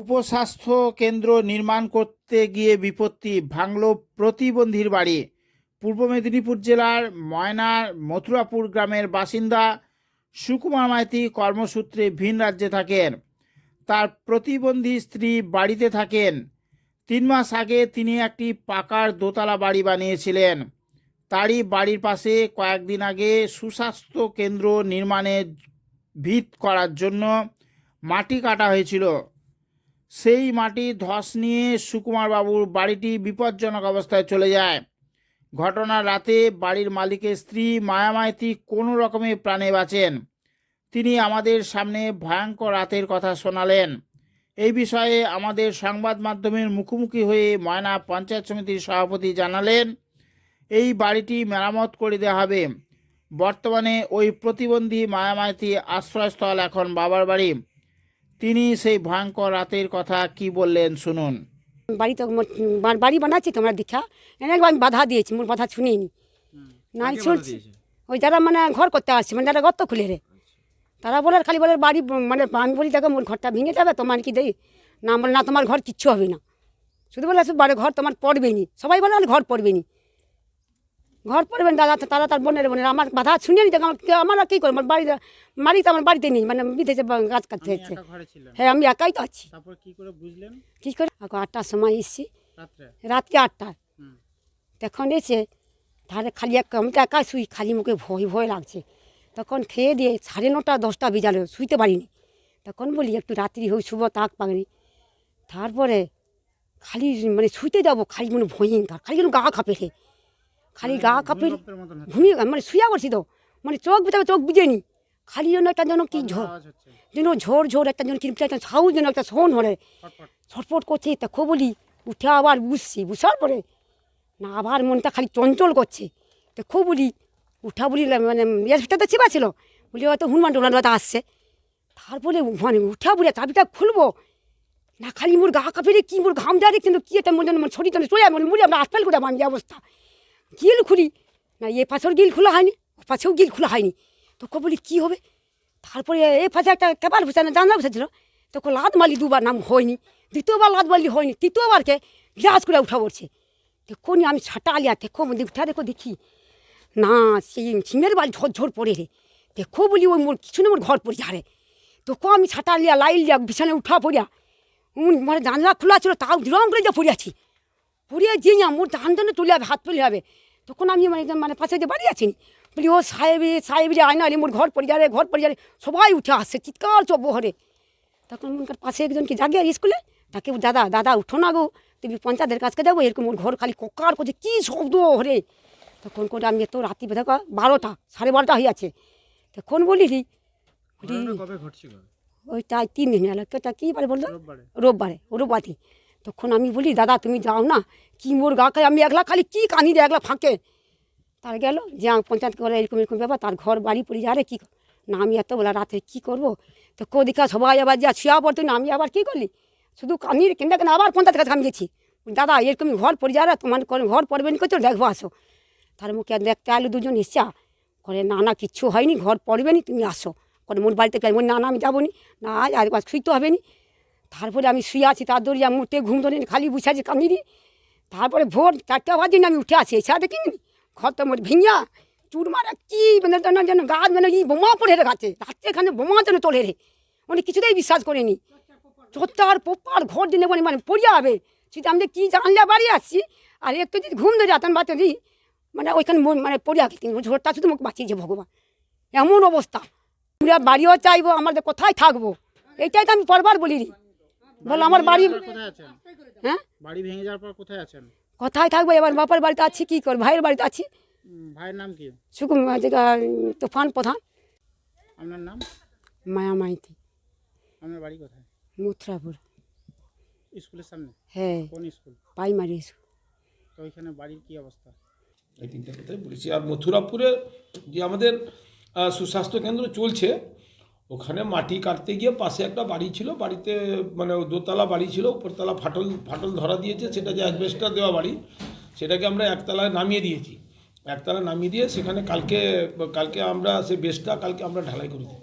উপস্বাস্থ্য কেন্দ্র নির্মাণ করতে গিয়ে বিপত্তি ভাঙল প্রতিবন্ধীর বাড়ি। পূর্ব মেদিনীপুর জেলার ময়নার মথুরাপুর গ্রামের বাসিন্দা সুকুমার মাইতি কর্মসূত্রে ভিন রাজ্যে থাকেন। তার প্রতিবন্ধী স্ত্রী বাড়িতে থাকেন। তিন মাস আগে তিনি একটি পাকার দোতলা বাড়ি বানিয়েছিলেন। তারই বাড়ির পাশে কয়েকদিন আগে সুস্বাস্থ্য কেন্দ্র নির্মাণের ভিত করার জন্য মাটি কাটা হয়েছিল। সেই মাটি ধস নিয়ে সুকুমার বাবুর বাড়িটি বিপজ্জনক অবস্থায় চলে যায়। ঘটনার রাতে বাড়ির মালিকের স্ত্রী মায়া মাইতি কোনো রকমে প্রাণে বাঁচেন। তিনি আমাদের সামনে ভয়ঙ্কর রাতের কথা শোনালেন। এই বিষয়ে আমাদের সংবাদ মাধ্যমের মুখোমুখি হয়ে ময়না পঞ্চায়েত সমিতির সভাপতি জানালেন, এই বাড়িটি মেরামত করে দেওয়া হবে। বর্তমানে ওই প্রতিবন্ধী মায়া মাইতি আশ্রয়স্থল এখন বাবার বাড়ি। তিনি সেই ভয়ঙ্কর রাতের কথা কি বললেন শুনুন। বাড়ি তো বাড়ি বানাচ্ছি তোমরা দীক্ষা। আমি বাধা দিয়েছি মোর বাধা শুনিনি। নাই শুনছি ওই যারা মানে ঘর করতে আসছে মানে যারা গর্ত খুলে রে। তারা বলে খালি বলে বাড়ি মানে আমি বলি দেখো মোর ঘরটা ভেঙে যাবে তোমার কি দেই? না বলে না তোমার ঘর কিচ্ছু হবে না। শুধু বলে বাড়ি ঘর তোমার পড়বে নি সবাই বলে "আরে ঘর পড়বে নি ঘর পড়বে না দাদা তারা তার বোনের বোনের আমার বাধা শুনে নি আমার- আর কী করব? আমার বাড়িতে বাড়ি তো আমার বাড়িতে নেই মানে বিদেশে গাছ কাটতে হচ্ছে হ্যাঁ আমি একাই তো আছি। কি করে আটটার সময় এসছি। রাতকে আটটা তখন এসে তাহলে খালি এক আমি তো একা শুই খালি মুখে ভয় ভয় লাগছে। তখন খেয়ে দিয়ে সাড়ে নটা দশটা বেজালো শুইতে পারিনি। তখন বলি একটু রাত্রি হই শুভ তাক পাগনি তারপরে খালি মানে শুইতে যাব খালি মানে ভয়ঙ্কর খালি যেন গা রে। খালি গা কাঁপে রে। ভূমিকম্পের ঘুমিয়ে মানে শুয়া পড়ছি তো মানে চোখ বিতাবে চোখ বুঝেনি খালি যেন একটা যেন কি ঝড় যেন ঝড় ঝড় একটা যেন কীরকম একটা সাউন্ড যেন একটা শোন হলে ছটফট। করছে তা বলি উঠে আবার বুঝছি বুঝার পরে না আবার মনটা খালি চঞ্চল করছে। তো খুব বলি উঠা বলি মানে সেটা তো চিপা ছিল। বলি হয়তো হনুমান টোনান হয়তো আসছে। তারপরে মানে উঠা বলে চাবিটা খুলবো। না খালি মোর গা কাপড়ে কি মোর ঘাম যা দেখছি কি একটা মনে মানে শরীর চলে চলে মনে মরি আমরা আসফেল করে আমার অবস্থা। গিল খুলি। না, এ পাশেও গিল খোলা হয়নি, ও পাশেও গিল খোলা হয়নি। তখন বলি, কী হবে? তারপরে এ পাশে একটা কেবাল বসে না, জানলা বসেছিল। তখন লাদ মালি দুবার, নাম হয়নি। দ্বিতীয়বার লাদ মালি হয়নি তৃতীয়বারকে গ্লাস করে উঠা পড়ছে। দেখুন আমি ছাটা আলিয়া দেখো মধ্যে উঠা দেখো, দেখি। না, সেই সিমের বাড়ি ঝোর ঝোর পড়ে রে। দেখো বলি, ওই মোর, কিছু না, মোর ঘর পড়ে ঝাড়ে দেখো আমি ছাটা আলিয়া লাইল লিয়া বিছানায় উঠা পড়িয়া মানে জানলা খোলা ছিল, তাও দিলাম করে যা পড়ে আছি। পড়িয়া যে না মোর ধান ধানে তুলে হবে হাত তুলে হবে তখন আমি মানে মানে পাশে যে বাড়ি আছি বলি ও সাহেব সাহেব সাহেবরি আয়না রে মোর ঘর যাবে ঘর যাবে সবাই উঠে আসছে চিৎকার চব হরে তখন মনকার পাশে একজনকে জাগে স্কুলে তাকে দাদা দাদা উঠো না গো তুমি পঞ্চায়েতের কাছকে যাব এরকম ওর ঘর খালি ককার করছে কী শব্দ হরে তখন করে আমি এত রাত্রি বেঁধে বারোটা সাড়ে বারোটা হয়ে আছে তখন বলি রি ওইটা তিন দিন হলো কেটা কী বারে বলল রোববারে। রোববারে তখন আমি বলি, দাদা, তুমি যাও না। কি মোর গা খাই আমি একলা খালি কি কানি রে একলা ফাঁকে? তার গেল যে আমার পঞ্চায়েত করে এরকম এরকম ব্যাপার, তার ঘর বাড়ি পড়ে যারে কী না আমি এত বলা রাতে কী করব? তো কোদিকা সবাই আবার যা শুয়া পড়তো না, আমি আবার কী করলি? শুধু কানি কেন কেন আবার পঞ্চায়েত কাছে আমি গেছি। দাদা, এরকম ঘর পড়ে যারা তোমার ঘর পড়বে না করছ দেখব, আসো। তার মুখে দেখতে আলো দুজন এসছা। করে, না না, কিচ্ছু হয়নি, ঘর পড়বে নি, তুমি আসো। করে, মোর বাড়িতে গেলে না না, আমি যাব নি। না, আজ আর শুইতে হবে নি। তারপরে আমি শুয়ে আছি, তার দৌড়িয়া মুহূর্তে ঘুম ধরে খালি বুঝে আছি কান্দিনি তারপরে ভোর চারটা বাজে আমি উঠে আছি, এসে দেখিনি ঘর তো মোট ভিঙিয়া চুর মারা কি মানে যেন গাছ মানে ই বোমা পড়ে রে গাছে, রাত্রে এখানে বোমা যেন তোলে রে। মানে কিছুতেই বিশ্বাস করিনি। চোত্তার পোপার ঘর দিনে মানে মানে পড়িয়া হবে সেটা আমি কী জানলে বাড়ি আসছি? আর একটু যদি ঘুম ধরে যেতাম বাচ্চা দিই মানে ওইখানে মন- পড়িয়া গেছি ঝোরটা শুধু মুখ বাঁচিয়েছে ভগবান। এমন অবস্থা। আমরা বাড়িও চাইব, আমাদের কোথায় থাকব? এইটাই তো আমি পরবার বলিনি। বলো আমার বাড়ি কোথায় আছেন? হ্যাঁ? বাড়ি ভেঙে যাওয়ার পর কোথায় আছেন? কোথায় থাকব? এবার বাপার বাড়িতে আছি কি কর ভাইয়ের বাড়িতে আছি। ভাইয়ের নাম কি? সুকুম তুফান প্রধান। আপনার নাম? মায়া মাইতি। আপনার বাড়ি কোথায়? মথুরাপুর। স্কুলের সামনে? হ্যাঁ। কোন স্কুল? Primary school. তো ওইখানে বাড়ির কি অবস্থা? এই তিনটা কথাই বলেছি। আর মথুরাপুরে যে আমাদের সুস্বাস্থ্য কেন্দ্র চলছে ওখানে মাটি কাটতে গিয়ে পাশে একটা বাড়ি ছিল, বাড়িতে মানে দোতলা বাড়ি ছিল, উপরতলা ফাটল ফাটল ধরা দিয়েছে, সেটা যে অ্যাসবেস্টার দেওয়া বাড়ি, সেটাকে আমরা একতলায় নামিয়ে দিয়েছি। একতলা নামিয়ে দিয়ে সেখানে কালকে কালকে আমরা সেই বেসটা কালকে আমরা ঢালাই করে দিই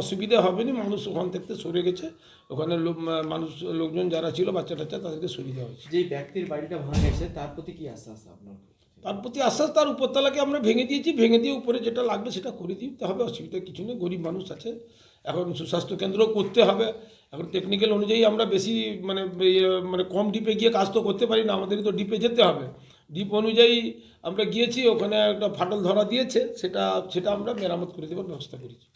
অসুবিধা হবে না মানুষ ওখান থেকে সরে গেছে, ওখানে লোক, মানুষ, লোকজন যারা ছিল বাচ্চা টাচ্চা তাদেরকে সরিয়ে দেওয়া হয়েছে। যেই ব্যক্তির বাড়িটা ভাঙা গেছে তার প্রতি কি আছে আপনার? তার প্রতি আশ্বাস তার উপরতলাকে আমরা ভেঙে দিয়েছি ভেঙে দিয়ে উপরে যেটা লাগবে সেটা করে দিতে হবে অসুবিধা কিছু নেই গরিব মানুষ আছে। এখন সুস্বাস্থ্য কেন্দ্র করতে হবে। এখন টেকনিক্যাল অনুযায়ী আমরা বেশি মানে ইয়ে, মানে কম ডিপে গিয়ে কাজ তো করতে পারি না আমাদেরকে তো ডিপে যেতে হবে। ডিপ অনুযায়ী আমরা গিয়েছি ওখানে একটা ফাটল ধরা দিয়েছে সেটা সেটা আমরা মেরামত করে দেওয়ার ব্যবস্থা করেছি।